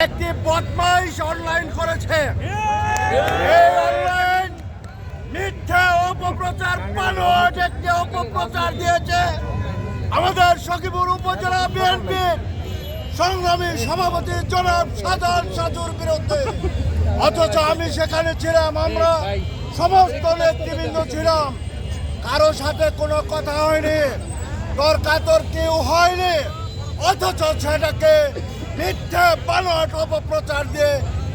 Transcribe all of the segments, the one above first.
একটি বদমাইশ অনলাইন করেছে। এই অনলাইন মিথ্যা অপপ্রচার পানোয়াট একটি অপপ্রচার দিয়েছে আমাদের সখীপুর উপজেলা বিএনপি সংগ্রামী সভাপতি জনাব সাধারণ সাজুর বিরুদ্ধে। অথচ আমি সেখানে ছিলাম আমরা সমস্ত নেতৃবৃন্দ ছিলাম। কারও সাথে কোনো কথা হয়নি তর্কাতর কেউ হয়নি অথচ সেটাকে মিথ্যে বানোয়াট অপপ্রচার দিয়ে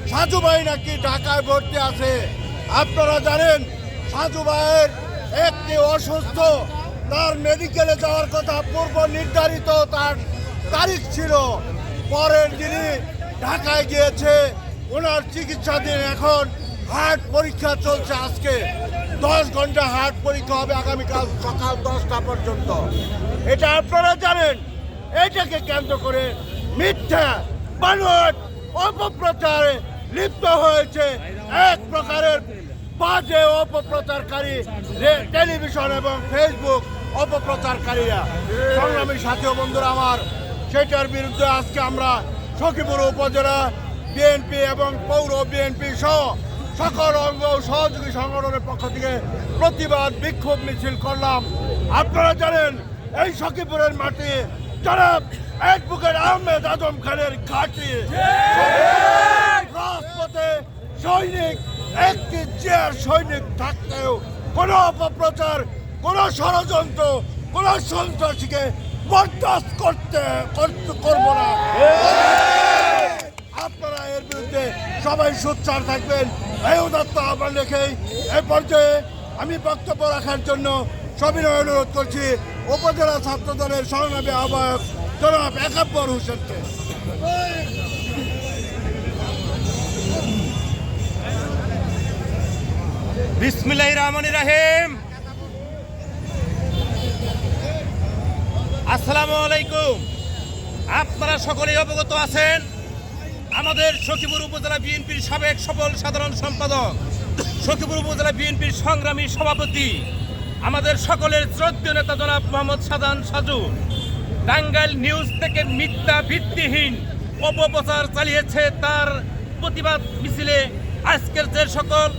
সাজু ভাই নাকি ঢাকায় ভর্তি আছে। আপনারা জানেন, সাজু ভাইয়ের একটি অসুস্থ, তার মেডিকেলে যাওয়ার কথা পূর্ব নির্ধারিত তার তারিখ ছিল। পরের দিনই ঢাকায় গিয়েছে, ওনার চিকিৎসাধীন এখন হার্ট পরীক্ষা চলছে আজকে। দশ ঘণ্টা হার্ট পরীক্ষা হবে আগামীকাল সকাল দশটা পর্যন্ত। এটা আপনারা জানেন, এটাকে কেন্দ্র করে মিথ্যা, বানোয়াট, অপপ্রচারে লিপ্ত হয়েছে এক প্রকারের বাজে অপপ্রচারকারী টেলিভিশন এবং ফেসবুক অপপ্রচারকারীরা। সংগ্রামী সাথী বন্ধুরা আমার সেটার বিরুদ্ধে আজকে আমরা সখীপুর উপজেলা বিএনপি এবং পৌর বিএনপি সহ সকল অঙ্গ সহযোগী সংগঠনের পক্ষ থেকে প্রতিবাদ বিক্ষোভ মিছিল করলাম। আপনারা জানেন, এই সখীপুরের মাটি জনাব অ্যাডভোকেট আহমেদ আজম খানের ঘাটি। রাজপথে সৈনিক, একটি চেয়ার সৈনিক থাকতেও কোনো অপপ্রচার, কোনো ষড়যন্ত্র, কোনো সন্ত্রাসীকে বরদাস্ত করতে- করব না। আপনারা এর বিরুদ্ধে সবাই সোচ্চার থাকবেন। এই উদাত্ত আহ্বান রেখেই এ পর্যায়ে আমি বক্তব্য রাখার জন্য সবিনয় অনুরোধ করছি। উপজেলা ছাত্র দলের সংগ্রামী আহ্বায়ক জনাব একাব্বর হোসেনকে। বিসমিল্লাহ রহমান রাহিম। আসসালামু আলাইকুম। আপনারা সকলেই অবগত আছেন, আমাদের সখীপুর উপজেলা বিএনপির সাবেক সফল সাধারণ সম্পাদক, সখীপুর উপজেলা বিএনপির সংগ্রামী সভাপতি আমাদের সকলের শ্রদ্ধেয় নেতা জনাব মোহাম্মদ সাদান সাজু। টাঙ্গাইল নিউজ থেকে মিথ্যা ভিত্তিহীন অপপ্রচার চালিয়েছে তার প্রতিবাদ মিছিলে আজকের যে সকল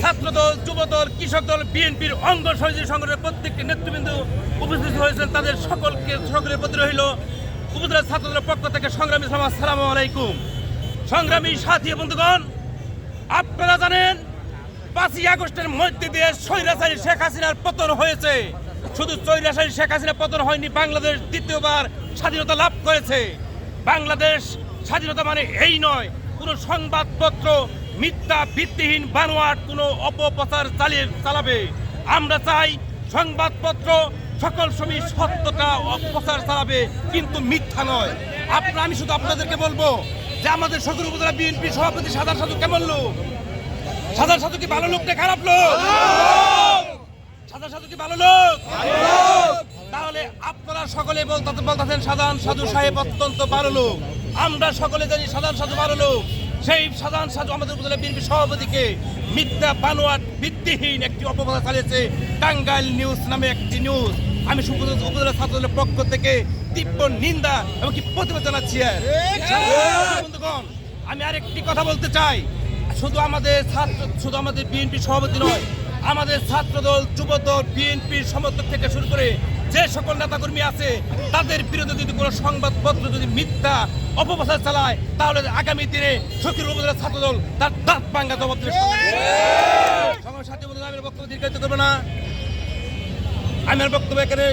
ছাত্রদল, যুবদল কৃষক দল বিএনপির অঙ্গ সহযোগী সংগঠনের প্রত্যেকটি নেতৃবৃন্দ উপস্থিত হয়েছেন। তাদের সকলকে সকলের প্রতি রইল উপজেলা ছাত্রদলের পক্ষ থেকে সংগ্রামী সালাম আলাইকুম। সংগ্রামী সাথী বন্ধুগণ, আপনারা জানেন পাঁচই আগস্টের মধ্যে দিয়ে স্বৈরাচারী শেখ হাসিনার পতন হয়েছে। শুধু স্বৈরাচারী শেখ হাসিনা পতন হয়নি, বাংলাদেশ দ্বিতীয়বার স্বাধীনতা লাভ করেছে। বাংলাদেশ স্বাধীনতা মানে এই নয়, কোনো সংবাদপত্র, মিথ্যা, ভিত্তিহীন বানোয়াট কোনো অপপ্রচার চালিয়ে চালাবে। আমরা চাই সংবাদপত্র সকল সময় সত্যটা অপপ্রচার চালাবে, কিন্তু মিথ্যা নয়। আপনার আমি শুধু আপনাদেরকে বলব যে আমাদের সকল উপজেলা বিএনপি সভাপতি সাধারণ সাধু কেমন লোক? সাদা সাধু কি ভালো লোক না খারাপ লোক? সাদা সাধু কি ভালো লোক? তাহলে আপনারা সকলে বলতে বলতেছেন সাধারণ সাধু সাহেব অত্যন্ত ভালো লোক। আমরা সকলে জানি সাধারণ সাধু ভালো লোক। সেই সাধারণ সাধু আমাদের উপজেলা বিএনপি সভাপতিকে মিথ্যা বানোয়াট ভিত্তিহীন একটি অপবাদ চালিয়েছে টাঙ্গাইল নিউজ নামে একটি নিউজ। আমি উপজেলা ছাত্রদলের পক্ষ থেকে তীব্র নিন্দা এবং কি প্রতিবাদ জানাচ্ছি। আর। বন্ধুগণ আমি আরেকটি কথা বলতে চাই। শুধু আমাদের ছাত্র, শুধু আমাদের বিএনপি সভাপতি নয়, আমাদের ছাত্রদল, যুবদল বিএনপির সমর্থক থেকে শুরু করে যে সকল নেতাকর্মী আছে, তাদের বিরুদ্ধে যদি কোনো সংবাদপত্র যদি মিথ্যা অপপ্রচার চালায়, তাহলে আগামী দিনে শক্তির উপজেলা ছাত্রদল তার দাঁত পাঙ্গা জবাব দেবে। সাথী বন্ধুরা, আমি বক্তব্য দীর্ঘায়িত করব না। আমি বক্তব্য এখানে